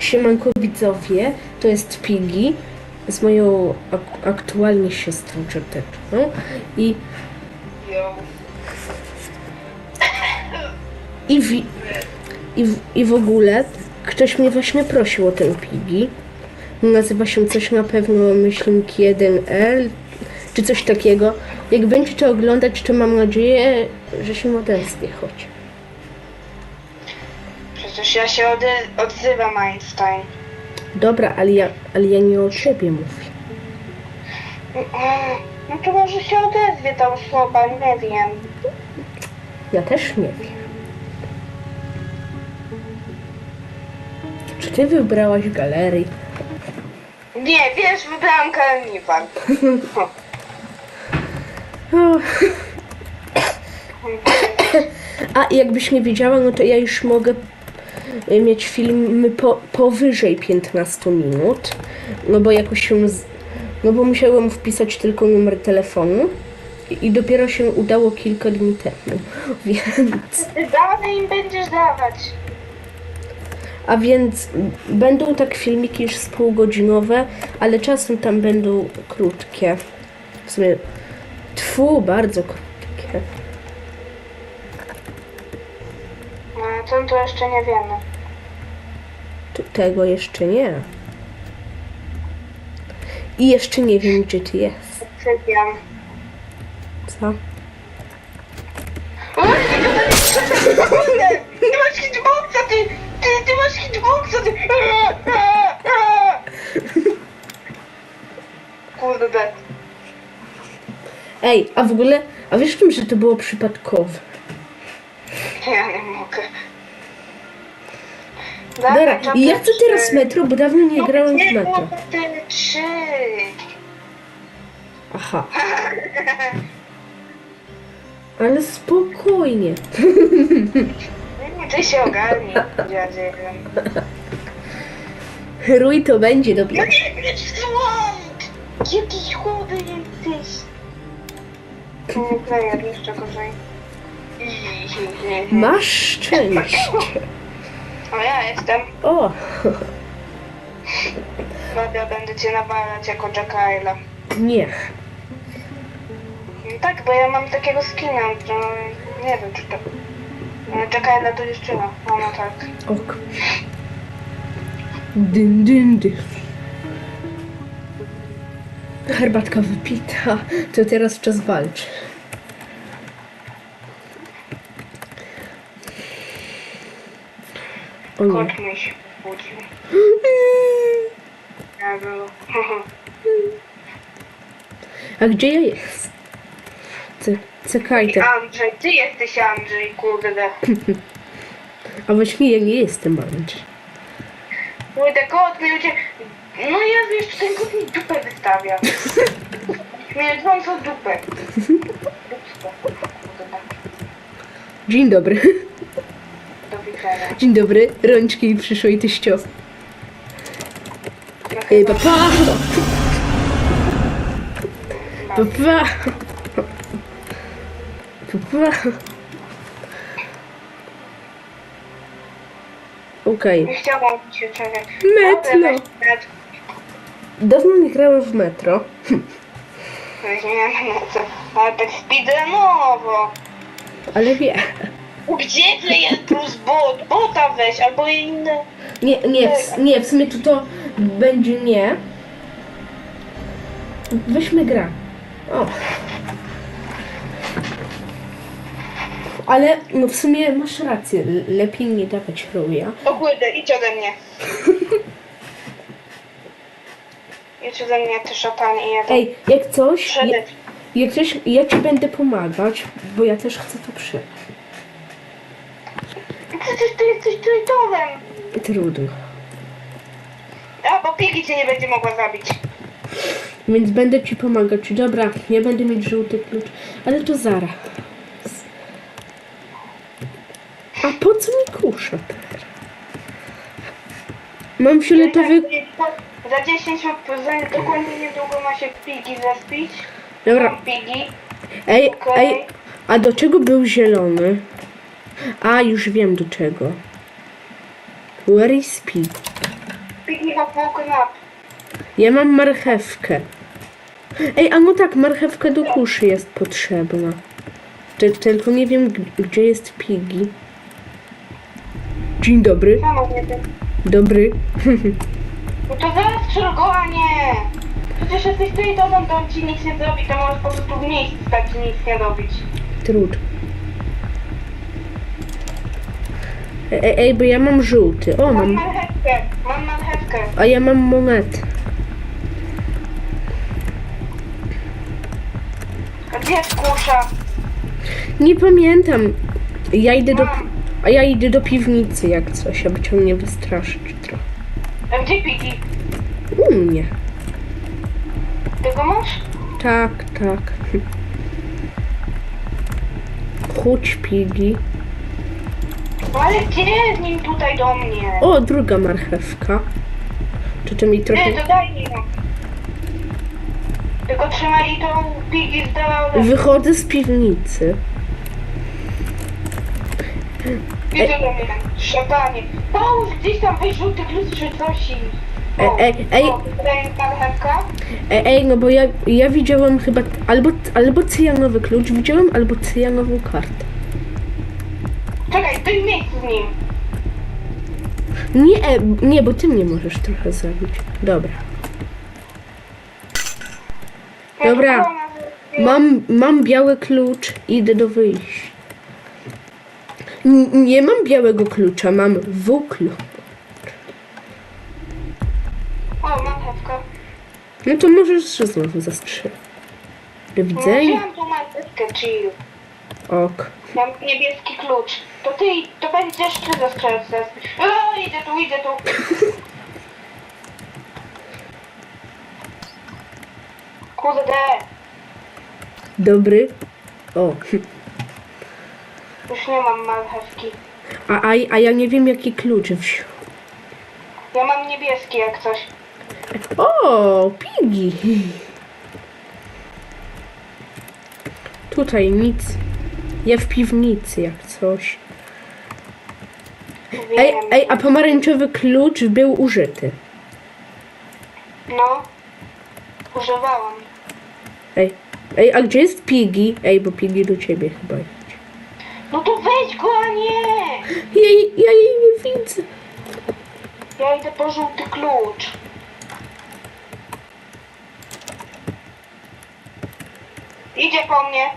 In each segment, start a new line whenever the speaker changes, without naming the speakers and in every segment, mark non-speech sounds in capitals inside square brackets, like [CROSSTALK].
Siemanko widzowie, to jest Piggy z moją ak- aktualnie siostrą cioteczką i, i, w, i, w, i w ogóle ktoś mnie właśnie prosił o ten Piggy. Nazywa się coś na pewno myślnik 1L czy coś takiego. Jak będziecie oglądać, to mam nadzieję, że się odezwie choć.
Przecież ja się ody- odzywam Einstein.
Dobra, ale ja, ale ja nie o ciebie mówię.
Mm, No to może się odezwie ta osoba, nie wiem.
Ja też nie wiem. Czy ty wybrałaś galerii?
Nie, wiesz, wybrałam karniwal.
O. [LAUGHS] A jakbyś nie wiedziała, no to ja już mogę mieć filmy po, powyżej 15 minut. No bo jakoś się. Z... No bo musiałem wpisać tylko numer telefonu. I i dopiero się udało kilka dni temu. [LAUGHS] Więc.
Dalej im będziesz dawać.
A więc będą tak filmiki już z półgodzinowe, ale czasem tam będą krótkie. W sumie. Tfu, bardzo krótkie.
No to, to jeszcze nie wiemy.
T- Tego jeszcze nie. I jeszcze nie wiem, gdzie ty jest.
Sypiam.
Co?
O, Ty masz hitboxa, ty! Ty, ty masz hitboxa, ty! Kurde.
Ej, a w ogóle, a wiesz czym, że to było przypadkowe? Dobra, i ja chcę teraz metro, bo dawno nie grałem w metro.
tyle trzy.
Aha. [LAUGHS] Ale spokojnie.
Ty się ogarnij, dziadzie.
Rój to będzie, dobra.
No nie wiesz, słod! Jaki chudy jesteś. Nie player, jeszcze gorzej.
Masz szczęście.
O, ja jestem.
O,
Dobra, będę cię nawalać jako Jackaila.
nie.
No tak, bo ja mam takiego skina, że nie wiem czy to... No, Jackaila to jeszcze ma. No, no tak.
Ok. Dyn, dyn, dyn. Herbatka wypita, to teraz czas walczyć. O nie.
Kot mój się budził. Ja było.
A gdzie ja jest? C- Czekaj, te-
Andrzej, ty jesteś Andrzej, kurde. [LAUGHS]
a właśnie ja nie jestem Andrzej.
Kurde, kot mi ucie... No ja wiesz, ten kot mi dupę wystawia. [LAUGHS] Śmierdzącą dupę. [LAUGHS] Kurde.
Dzień dobry. Dzień dobry, rączki przyszłej.
No
Ej, papa! Papa! Papa! Okej.
Nie chciałam.
Metro. Dawno nie grałem w metro.
Weźmiemy metro. Ale tak speedrunowo.
Ale wie.
Gdzie jest plus bot? Bota weź, albo inne.
Nie, nie, w, nie, w sumie to to będzie nie. Weźmy gra. O. Ale no w sumie masz rację, lepiej nie dawać ruja.
O kurde, idź ode mnie. [LAUGHS] idź ode mnie, ty szatanie jeden.
Ej, jak coś, ja, jak coś, ja ci będę pomagać, bo ja też chcę to przeżyć.
Przecież ty jesteś trójtowem.
Trudno.
A, bo Piggy cię nie będzie mogła zabić.
Więc będę ci pomagać. Dobra, ja będę mieć żółty klucz, ale to zaraz. A po co mi kusza teraz? Mam fioletowy...
Za 10 minut, za dokładnie niedługo ma się Piggy zespić.
Dobra,
Mam Piggy.
ej,
Okej.
ej, a do czego był zielony? A, już wiem do czego. Where is Pig?
Have woken up.
Ja mam marchewkę. Ej, a no tak, marchewka do kuszy jest potrzebna. Ty, tylko nie wiem, gdzie jest Piggy. Dzień dobry.
Nie.
Dobry.
No to zastrzel go, a nie! Przecież jesteś i to to ci nic nie zrobi, to możesz po prostu w miejscu stać i nic nie robić.
Trud. Ej, ej, bo ja mam żółty. O,
Mam
mam.
marchewkę, mam marchewkę.
A ja mam monetę.
A gdzie jest kusza?
Nie pamiętam. Ja idę do. A ja idę do piwnicy jak coś, aby cię nie wystraszyć trochę.
A gdzie Piggy?
U mnie.
Ty go masz?
Tak, tak. Chodź, Piggy.
Ale gdzie z nim tutaj do mnie?
O, druga marchewka. Czy to mi trochę...
to daj mi ją. Tylko trzymaj tą Piggy z dala.
Wychodzę z piwnicy.
Idzie do mnie. Szatanie. Połóż gdzieś tam weź żółty klucz czy coś i... O,
Ej, ej, ej.
O, tutaj jest marchewka.
Ej, ej, no bo ja, ja widziałem chyba albo, albo cyjanowy klucz widziałem, albo cyjanową kartę.
Czekaj, w tym miejscu z nim.
Nie, e, nie, bo ty mnie możesz trochę zabić. Dobra. Dobra. Mam, mam biały klucz, idę do wyjścia. N- nie mam białego klucza, mam W-klucz.
O, marchewka.
No to możesz znowu zastrzelić. Do
No,
widzenia.
wziąłem marchewkę, chill.
Ok.
Mam niebieski klucz. To ty, to będziesz ty zastrzelać teraz. O, idę tu, idę tu. Kurde,
Dobry. O.
już nie mam marchewki.
A, a, a ja nie wiem jaki klucz wziął.
Ja mam niebieski jak coś.
O, pigi. Tutaj nic. Ja w piwnicy jak coś.
Wiem.
Ej, ej, a pomarańczowy klucz był użyty.
No. Używałam.
Ej, ej, a gdzie jest Piggy? Ej, bo Piggy do ciebie chyba idzie.
No to weź go, a nie!
Jej, ja jej nie widzę.
Ja idę po żółty klucz. Idzie po mnie.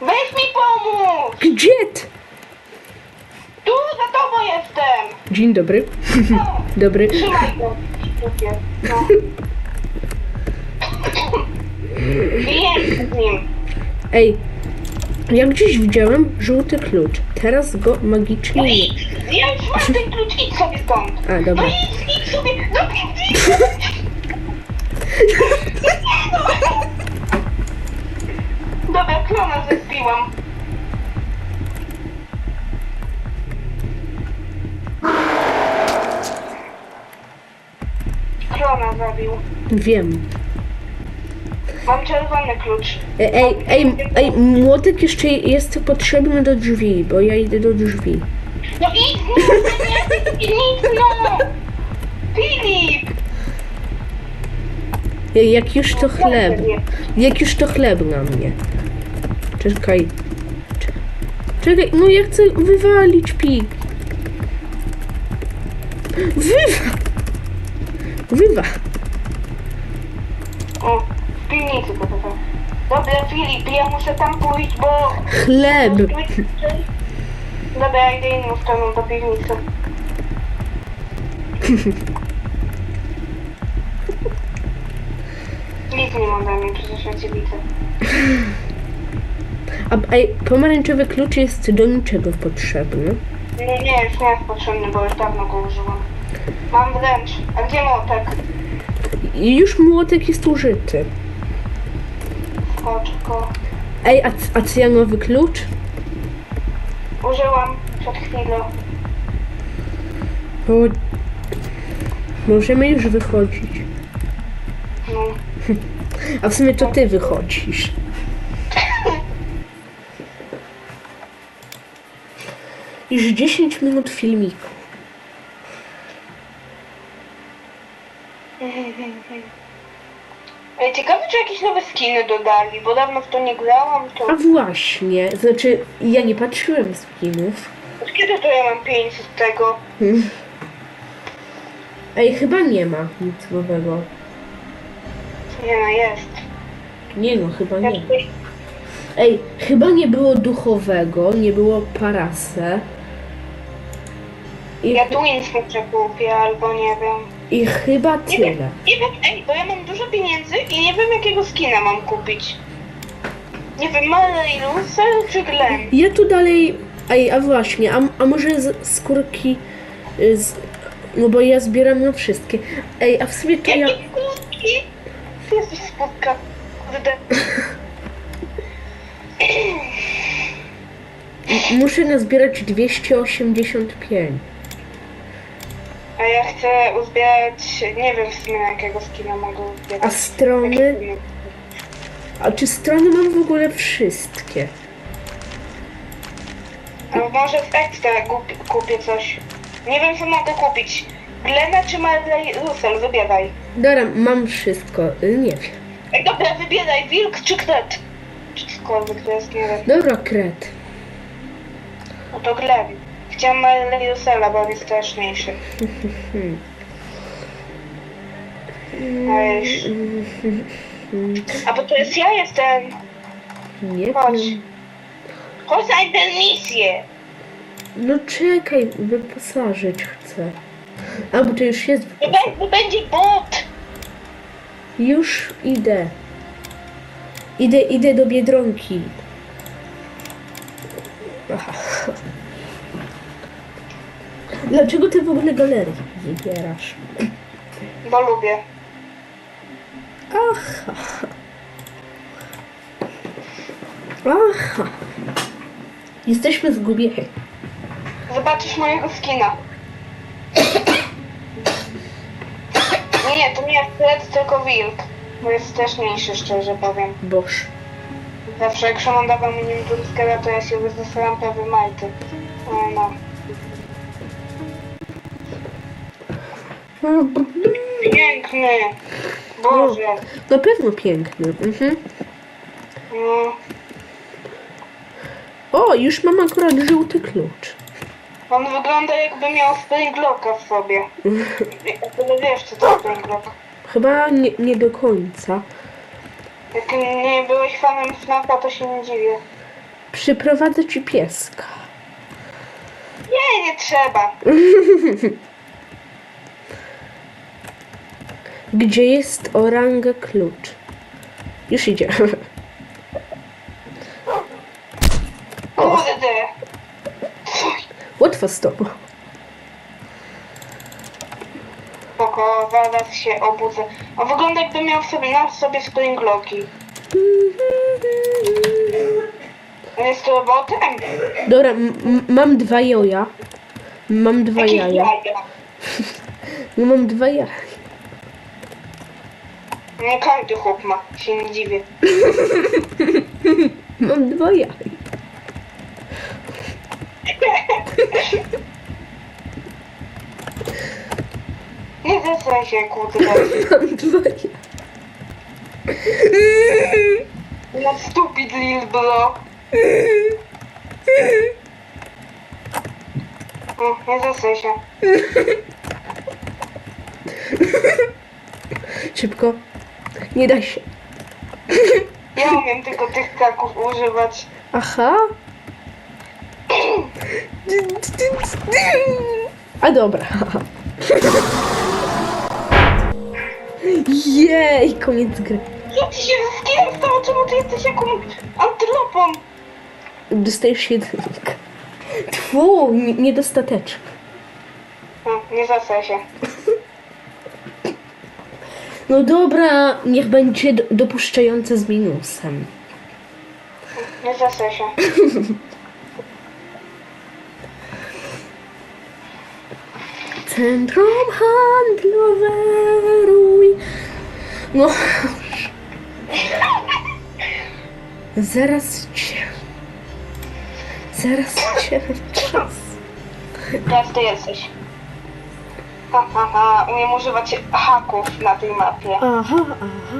Weź mi pomóż!
Gdzie ty?
Tu za tobą jestem!
Dzień dobry.
No,
Dobry.
trzymaj go. No. Jedź z nim.
Ej, ja gdzieś widziałem żółty klucz. Teraz go magicznie nie.
Ja już mam ten klucz, idź sobie stąd.
A,
No
dobra.
idź, idź sobie, no [LAUGHS] idź, idź. Dobra, klona zespiłam.
Wiem.
Mam czerwony klucz.
Ej, ej, ej, ej, młotek jeszcze jest potrzebny do drzwi, bo ja idę do drzwi.
No idź, no, nie, idź, no! Filip!
Ej, Jak już to chleb. Jak już to chleb na mnie. Czekaj. Cze- Czekaj, no ja chcę wywalić pik. Wywa! Wywa!
O, w piwnicy to to. Dobra, Filip, ja muszę tam pójść, bo...
Chleb!
Dobra, ja idę inną stroną do piwnicy. Nic nie mam dla mnie, przecież ja cię widzę.
A ej, pomarańczowy klucz jest do niczego potrzebny.
Nie, nie, już nie jest potrzebny, bo już dawno go użyłam. Mam wręcz. A gdzie motek?
I już młotek jest użyty.
Oczko.
Ej, a, c- a cyjanowy klucz?
Użyłam przed chwilą.
O, możemy już wychodzić.
No. [LAUGHS]
A w sumie to ty wychodzisz. Już 10 minut filmiku.
Ej, ciekawe czy jakieś nowe skiny dodali, bo dawno w to nie grałam, to...
A właśnie, znaczy ja nie patrzyłem skinów.
Od kiedy to ja mam 5 z tego?
Hmm. Ej, chyba nie ma nic nowego.
Nie no, jest.
Nie no, chyba nie. Ej, chyba nie było duchowego, nie było parase. I,
Ja Twins muszę kupię, albo nie wiem.
I chyba
Nie
tyle.
wiem, nie wiem, ej, bo ja mam dużo pieniędzy i nie wiem jakiego skina mam kupić. Nie wiem, Russell czy Glenn?
Ja tu dalej. Ej, a właśnie, a, a może z skórki. y, Z, no bo ja zbieram na wszystkie. Ej, a w sumie to ja.
Jakie skutki? Ty jesteś skutka. Kurde.
Muszę nazbierać 285.
Ja chcę uzbierać, nie wiem w sumie na jakiego skina mogę uzbierać.
A strony. A czy strony mam w ogóle wszystkie?
A może w Extra kupi, kupię coś. Nie wiem co mogę kupić. Glena czy Marley Russell? Wybieraj.
Dobra, mam wszystko. y, Nie wiem.
Ej, dobra, wybieraj, wilk czy kret? Czy cokolwiek to jest, nie wiem.
Dobra, kret.
No to Glen. Chciałam Marley Russella, bo on jest straszniejszy. A już. A bo to jest ja jestem.
Nie
Chodź.
wiem.
Chodź na intermisję.
No czekaj, wyposażyć chcę. A, bo to już jest.
To będzie bot.
Już idę. Idę, idę do Biedronki. Aha. Dlaczego ty w ogóle galerii wybierasz?
Bo lubię.
Aha. Aha. Jesteśmy zgubieni.
Zobaczysz mojego skina. Nie, to nie jest tylko wilk. Bo jest straszniejszy, szczerze powiem.
Boż.
Zawsze jak Szymon dawał mi nim to ja się wyzwysłałam prawie majty. No, Piękny. Boże.
Na pewno piękny. Mhm.
No.
O, już mam akurat żółty klucz.
On wygląda jakby miał springlocka w sobie. Ale wiesz co to springlock.
Chyba nie, nie do końca.
Jak nie byłeś fanem FNAFa, to się nie dziwię.
Przyprowadzę ci pieska.
Nie, nie trzeba. [LAUGHS]
Gdzie jest oranga klucz? Już idzie.
Kurde.
Łatwo z tobą.
Spoko, zaraz się obudzę. On wygląda jakby miał w sobie, na sobie springlocki. On jest robotem?
Dobra, m- mam dwa joja. Mam dwa jaja.
jaja.
No [LAUGHS] mam dwa jaja.
Nie każdy chłop ma, się nie dziwię. [LAUGHS]
Mam dwa jaja.
Nie zesraj się, kurde.
Mam dwa jaja.
No stupid lil bro. No, nie się.
Szybko. Nie da się. [LAUGHS]
Ja umiem tylko tych kaków używać.
Aha. A dobra. [LAUGHS] Jej, koniec gry.
Co ci się ze skinem stało? Czemu ty jesteś jakąś antylopą?
Dostajesz jedynkę. Tfu, nie- niedostateczny.
No, nie zesraj się.
No dobra, niech będzie do, dopuszczające z minusem.
Nie się. [LAUGHS]
Centrum handlowe Rój. No. Zaraz cię. Zaraz cię czas.
Teraz ty jesteś. Ha, ha, ha. Umiem używać haków na tej mapie.
Aha, aha.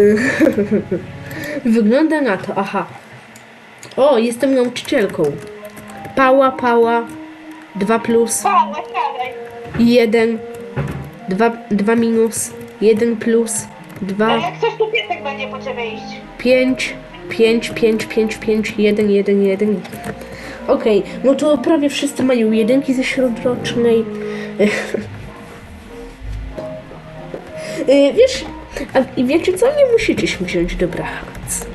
[LAUGHS] Wygląda na to, aha. O, jestem nauczycielką. Pała, pała. Dwa plus.
Pała.
Jeden. Dwa, dwa minus. Jeden plus. Dwa.
A jak coś, to piesek będzie po ciebie iść.
5, 5, 5, 5, 5, 1, 1, 1. Okej, no to prawie wszyscy mają jedynki ze śródrocznej. [LAUGHS] Y, Wiesz, a i wiecie co? Nie musicie się wziąć do brachac.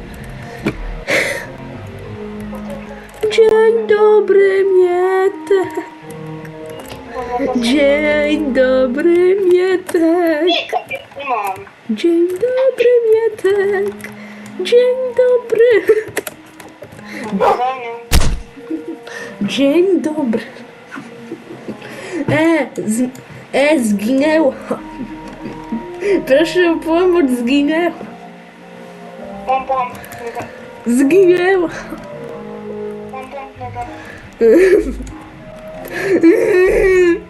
Dzień dobry, Mietek. Dzień dobry, Mietek.
Nie, kobiet, nie mam.
Dzień dobry, Mietek. Dzień dobry. Dzień dobry. E, z, e, zginęła. Proszę o pomoc, zginęła.
Pom, pom.
Zginęła.
Pom, pom, pom, pom. [LAUGHS]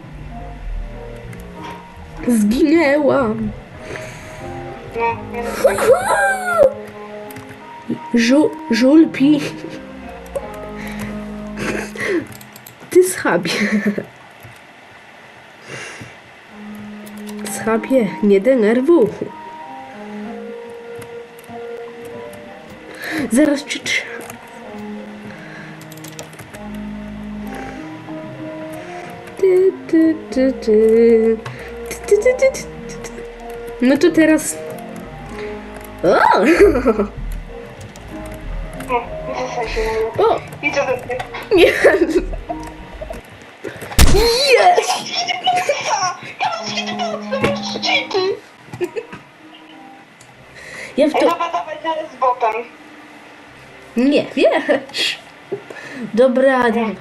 Zginęłam.
Nie wiem.
Żu, żulpi. Ty schabie. Schabie, nie denerwuj. Zaraz ci Ty, ty, ty, ty. No to teraz. O! O! Nie! Jest!
Ja
w to...
dobra, dawaj teraz z botem.
Nie, wiesz. Dobra, dawaj.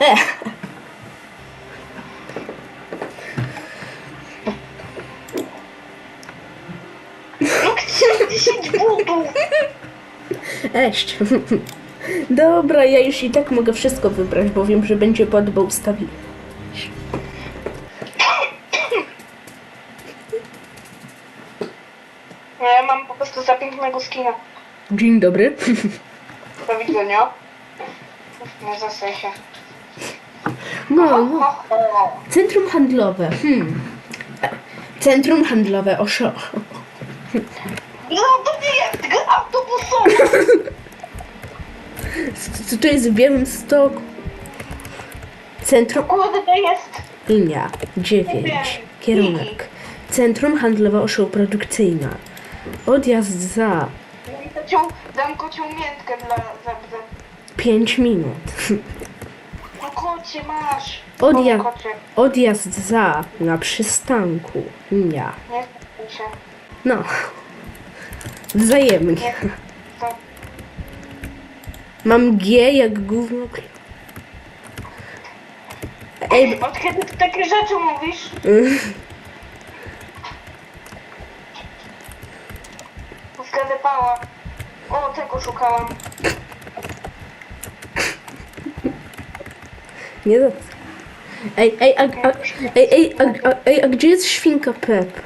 E. Eść. [LAUGHS] Dobra, ja już i tak mogę wszystko wybrać, bo wiem, że będzie podobał ustawić.
No ja mam po prostu za pięknego skina.
Dzień dobry. [LAUGHS]
Do widzenia. Nie zasaj się.
No, no. Centrum handlowe. Hmm. Centrum handlowe Oszo.
No to nie jest gra autobusowa. [LAUGHS]
Co to jest w Białymstoku? Centrum
Kurde, to jest.
Linia 9. Kierunek. Centrum handlowe Oszo produkcyjna. Odjazd za
Dam kocią, dam kocią miętkę dla za, za.
5 minut.
No kocie masz.
Odjazd,
O, kocie.
odjazd za na przystanku. Linia.
Nie się.
No. Wzajemnie. Mam G jak gówno. Ej,
Od kiedy ty takie rzeczy mówisz? [LAUGHS] Zgadepała. O, tego szukałam.
nie za Ej, ej, a, a, ej, ej, a, a, ej, a gdzie jest świnka Pep?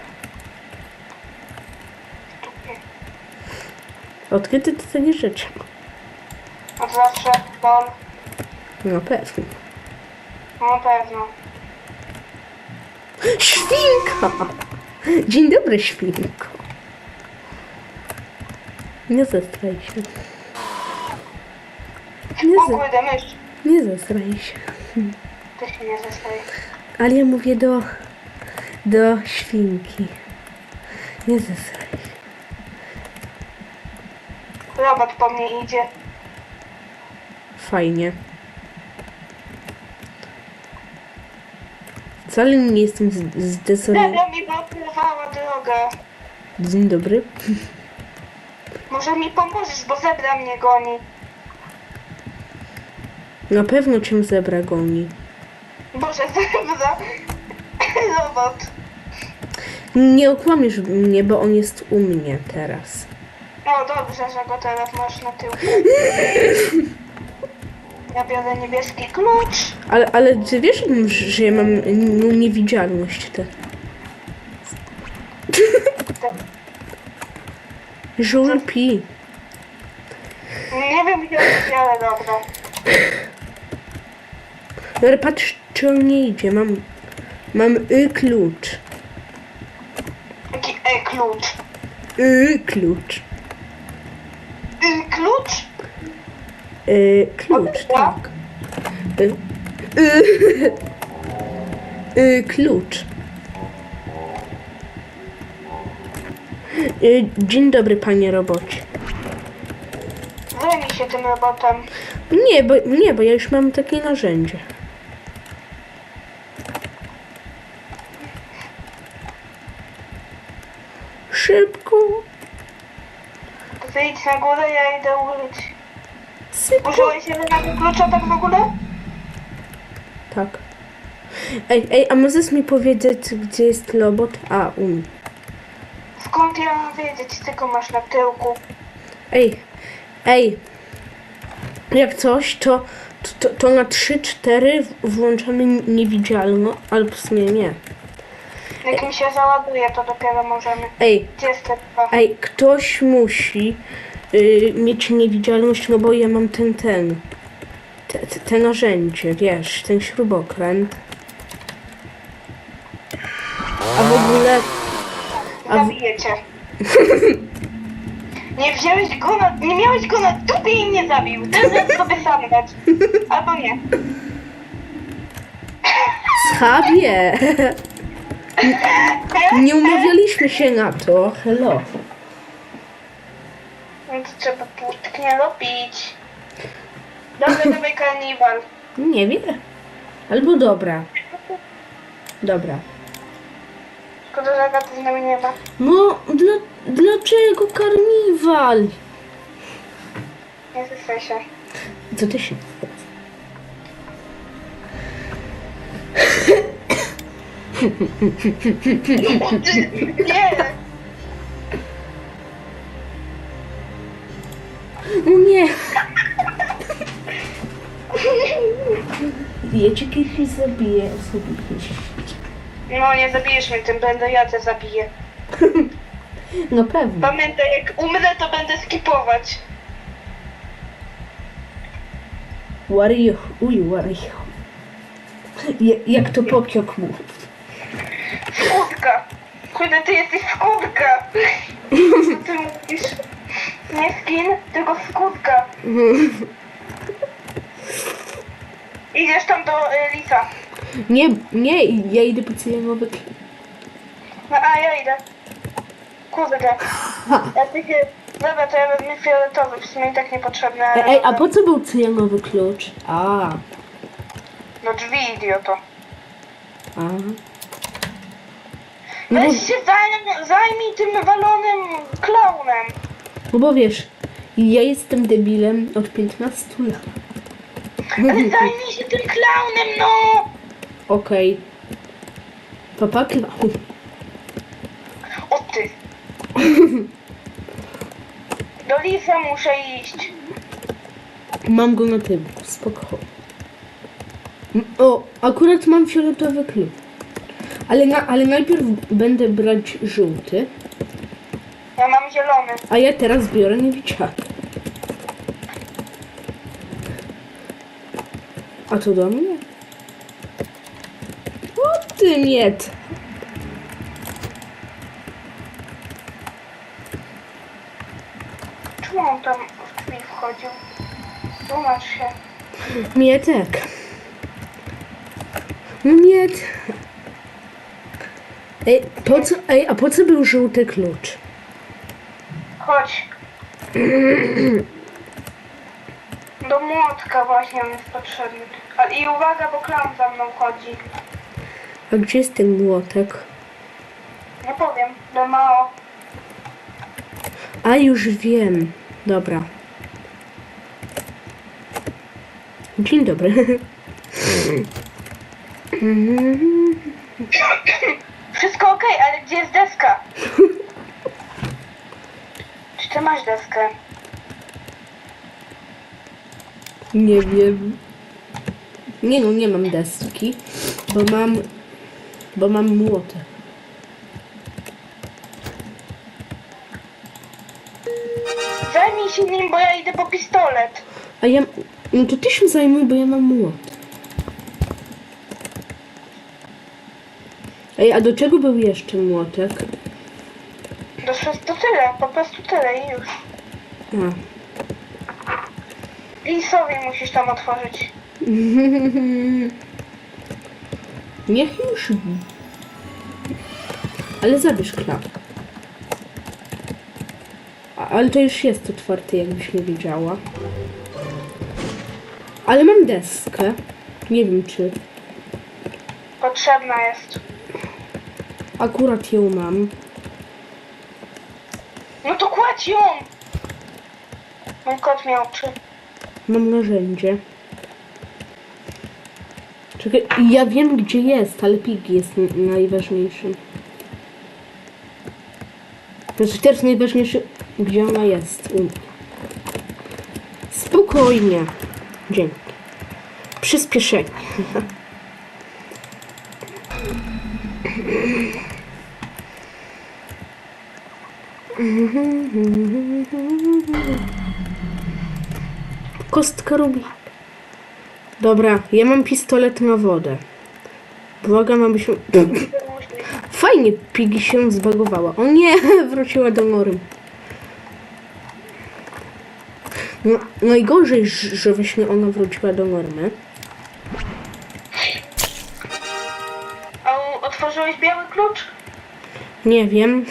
Od kiedy ty takie rzeczy?
Od zawsze, lol.
No pewnie.
No pewno.
Świnka! Dzień dobry, świnko. Nie zestraj się. Nie,
O
ze,
kurde, mysz.
nie zestraj się.
Ty się nie zostaje.
Ale ja mówię do, do świnki. Nie zestraj się.
Robot po mnie idzie.
Fajnie. Wcale nie jestem z- zdesorientowany.
Zebra mi blokowała drogę.
Dzień dobry.
Może mi pomożesz, bo zebra mnie goni.
Na pewno cię zebra goni.
Boże, za robot.
Nie okłamiesz mnie, bo on jest u mnie teraz.
No dobrze, że go teraz masz na tyłku. Ja biorę niebieski klucz.
Ale, ale ty wiesz, że ja mam no, niewidzialność te. [LAUGHS] Żulpi.
Nie wiem gdzie jest, ale dobra.
No ale patrz, czy on nie idzie. Mam, mam y klucz.
Jaki e-klucz?
Y klucz.
Y-klucz?
Y klucz, tak. Y, y, y klucz. Y, dzień dobry, panie robocie.
Zajmij się tym robotem.
Nie, bo, nie, bo ja już mam takie narzędzie. Szybko.
Wyjdź na górę, ja idę użyć. Użyłeś jednego klucza tak w ogóle?
Tak. Ej, ej, a możesz mi powiedzieć, gdzie jest robot? A, um.
Skąd ja mam wiedzieć, ty go masz na tyłku?
Ej, ej. Jak coś, to, to, to na 3-4 włączamy niewidzialno, albo w sumie nie.
Jak mi się załaduje, to dopiero możemy.
Ej,
Gdzie jest ten dwa?
Ej, ktoś musi y, mieć niewidzialność, no bo ja mam ten, ten, te, te, te narzędzie, wiesz, ten śrubokręt. A w ogóle, a w,
Zabiję cię. [LAUGHS] Nie wziąłeś go na... Nie miałeś go na dupie i mnie zabił. Teraz sobie sam dać. Albo nie.
schabie! Nie umawialiśmy się na to, hello.
No to trzeba pustkę robić. Dobry, [LAUGHS] dobry karniwal.
Nie wiem. Albo dobra. Dobra.
Szkoda, że Agaty z nami nie ma.
No, dla, dlaczego karniwal?
Nie się.
Co ty się...
Nie!
No nie. Ja cię kiedyś zabiję osobiście.
No nie zabijesz mnie tym, będę ja cię zabiję.
No pewnie.
Pamiętaj, jak umrę, to będę skipować.
Wario, uj, Wario. Ja, jak to popiok mówi.
Kurde, ty jesteś skórka! Co [LAUGHS] ty mówisz? Nie skin, tylko skórka. Idziesz tam do y, Lisa.
Nie, nie, ja idę po cyjanowy.
No, a ja idę. Kurde. [LAUGHS] Ja takie... Dobra, to ja wezmę fioletowy, w sumie i tak niepotrzebne. ale
Ej, a po co był cyjanowy klucz? A,
No drzwi, idioto.
a.
Weź się zajmij, zajmij tym walonym klaunem.
no bo wiesz, ja jestem debilem od 15 lat.
Ale zajmij się tym klaunem, no!
Okej. Papa klaun.
O ty. Do Lisa muszę iść.
Mam go na tyłku, spokojnie. M- O, akurat mam fioletowy klucz. Ale, na, ale najpierw będę brać żółty,
Ja mam zielony.
a ja teraz biorę niewidzialny. A to do mnie? O ty miet!
Czemu on tam w drzwi wchodził? Tłumacz się.
Mietek. Miet. Ej, po co, ej, a po co był żółty klucz?
Chodź. [CLEARS THROAT] Do młotka właśnie on jest potrzebny. Ale i uwaga, bo klam za mną chodzi.
A gdzie jest ten młotek?
Nie powiem. Do Mao.
A już wiem. Dobra. Dzień dobry. [CLEARS THROAT] [CLEARS THROAT]
Wszystko okej, ale gdzie jest deska? [LAUGHS] Czy ty masz deskę?
Nie wiem. Nie no, nie mam deski, bo mam, bo mam młotek.
Zajmij się nim, bo ja idę po pistolet.
A ja, no to ty się zajmuj, bo ja mam młotek. Ej, a do czego był jeszcze młotek?
To, to tyle, po prostu tyle i już.
A.
Lisowi musisz tam otworzyć. [LAUGHS]
Niech już. Ale zabierz klap. A- Ale to już jest otwarte, jakbyś nie wiedziała. Ale mam deskę. Nie wiem czy.
Potrzebna jest.
Akurat ją mam.
No to kładź ją! Mój kot miał oczy.
Mam narzędzie. Czekaj, ja wiem gdzie jest, ale pig jest najważniejszy. Znaczy też najważniejszy, gdzie ona jest. Spokojnie. Dzięki. Przyspieszenie. [LAUGHS] Kostka Rubi. Dobra, ja mam pistolet na wodę. Błagam, abyśmy... Fajnie, Piggy się zbagowała. O nie, [LAUGHS] wróciła do nory. No, najgorzej, ż- że właśnie ona wróciła do normy.
A otworzyłeś biały klucz?
Nie wiem,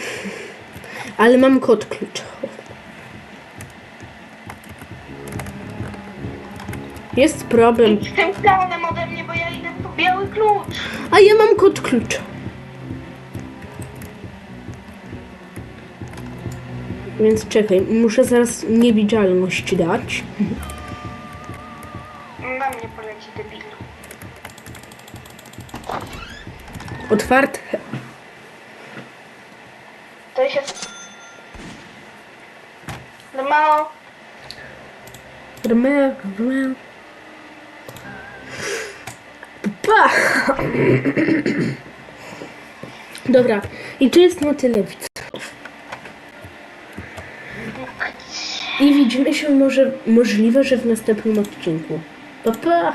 ale mam kod kluczowy. Jest problem,
Z tym klaunem ode mnie, bo ja idę po biały klucz.
a ja mam kod kluczowy. Więc czekaj, muszę zaraz niewidzialność dać.
Na mnie poleci debilu.
Otwarte.
To się... Mało.
Pa! Dobra, i to jest na tyle widzów. I widzimy się może możliwe, że w następnym odcinku. Pa, pa!